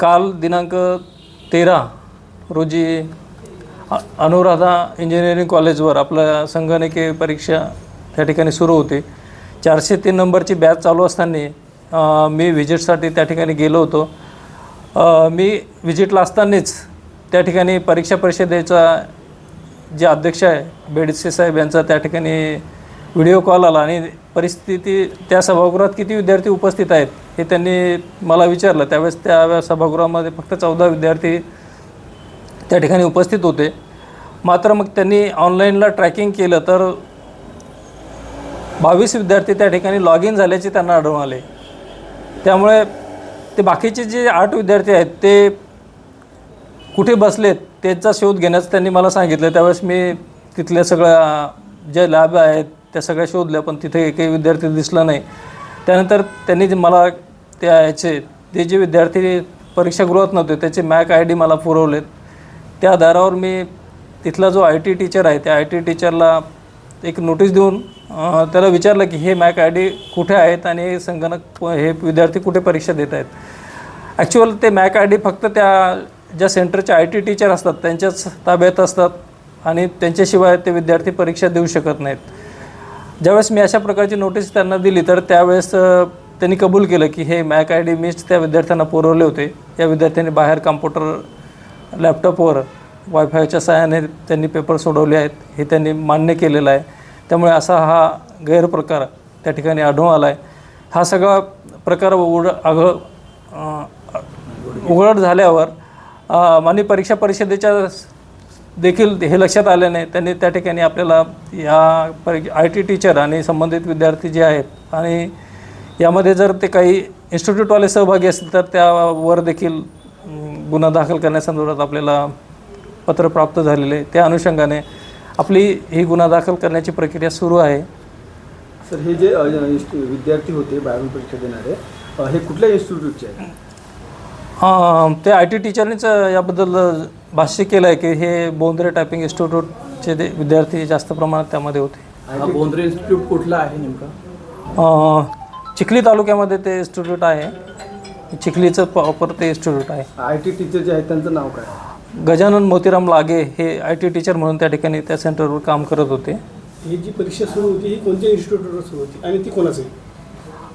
काल दिनांक तेरा रोजी अनुराधा इंजिनिअरिंग कॉलेजवर आपलं संगणकीय परीक्षा त्या ठिकाणी सुरू होती. चारशे तीन नंबरची बॅच चालू असताना मी व्हिजिटसाठी त्या ठिकाणी गेलो होतो. मी व्हिजिटला असतानाच त्या ठिकाणी परीक्षा परिषदेचा जे अध्यक्ष आहे बेडसे साहेब यांचा त्या ठिकाणी व्हिडिओ कॉल आला आणि परिस्थिती त्या सभागृहात किती विद्यार्थी उपस्थित आहेत हे त्यांनी मला विचारलं. त्यावेळेस त्या सभागृहामध्ये फक्त चौदा विद्यार्थी त्या ठिकाणी उपस्थित होते. मात्र मग त्यांनी ऑनलाईनला ट्रॅकिंग केलं तर बावीस विद्यार्थी त्या ठिकाणी लॉग इन झाल्याचे त्यांना आढळून आले. त्यामुळे ते बाकीचे जे आठ विद्यार्थी आहेत ते कुठे बसलेत त्याचा शोध घेण्याचं त्यांनी मला सांगितलं. त्यावेळेस मी तिथल्या सगळ्या ज्या लॅब आहेत त्या सगळ्या शोधल्या पण तिथे एकही विद्यार्थी दिसला नाही. त्यानंतर त्यांनी जे मला त्या याचे ते जे विद्यार्थी परीक्षागृहात नव्हते त्याचे मॅक आय डी मला पुरवलेत. त्या आधारावर मी तिथला जो आय टी टीचर आहे त्या आय टी टीचरला एक नोटीस देऊन त्याला विचारलं की हे मॅक आय डी कुठे आहेत आणि हे संगणक हे विद्यार्थी कुठे परीक्षा देत आहेत. ॲक्च्युअल ते मॅक आय डी फक्त त्या ज्या सेंटरचे आय टी टीचर असतात त्यांच्याच ताब्यात असतात आणि त्यांच्याशिवाय ते विद्यार्थी परीक्षा देऊ शकत नाहीत. ज्यावेळेस मी अशा प्रकारची नोटीस त्यांना दिली तर त्यावेळेस त्यांनी कबूल केलं की हे मॅक आय डी मीच त्या विद्यार्थ्यांना पुरवले होते. या विद्यार्थ्यांनी बाहेर कॉम्प्युटर लॅपटॉपवर वायफायच्या सहाय्याने त्यांनी पेपर सोडवले आहेत. हे त्यांनी मान्य केलेलं आहे. त्यामुळे असा हा गैरप्रकार त्या ठिकाणी आढळून आला आहे हा सगळा प्रकार उघड आघ उघड झाल्यावर माननीय परीक्षा परिषदेच्या देखील हे लक्षात आले नाही. त्यांनी त्या ठिकाणी आपल्याला या परी आय टी टीचर आणि संबंधित विद्यार्थी जे आहेत आणि यामध्ये जर ते काही इन्स्टिट्यूटवाले सहभागी असतील तर त्यावर देखील गुन्हा दाखल करण्यासंदर्भात आपल्याला पत्र प्राप्त झालेले. त्या अनुषंगाने आपली ही गुन्हा दाखल करण्याची प्रक्रिया सुरू आहे. सर हे जे विद्यार्थी होते बाहेरून परीक्षा देणारे हे कुठल्या इन्स्टिट्यूटचे आहेत? हां ते आय टी टीचरनीच याबद्दल भाष्य केलं आहे की हे बोंद्रे टायपिंग इन्स्टिट्यूटचे ते विद्यार्थी जास्त प्रमाणात त्यामध्ये होते. बोंद्रे इन्स्टिट्यूट कुठला आहे नेमका? अं, चिखली तालुक्यामध्ये ते इन्स्टिट्यूट आहे. चिखलीचं प्रॉपर ते इन्स्टिट्यूट आहे. आय टी टीचर जे आहेत त्यांचं नाव काय? गजानन मोतीराम लागे हे आय टी टीचर म्हणून त्या ठिकाणी त्या सेंटरवर काम करत होते. ही जी परीक्षा सुरू होती ही कोणत्या इन्स्टिट्यूटवर सुरू होती? आणि ती कोणाची?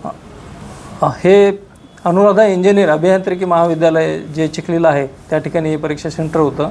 अं, हे अनुराधा इंजिनियर अभियांत्रिकी महाविद्यालय जे चिखलीला आहे त्या ठिकाणी हे परीक्षा सेंटर होतं.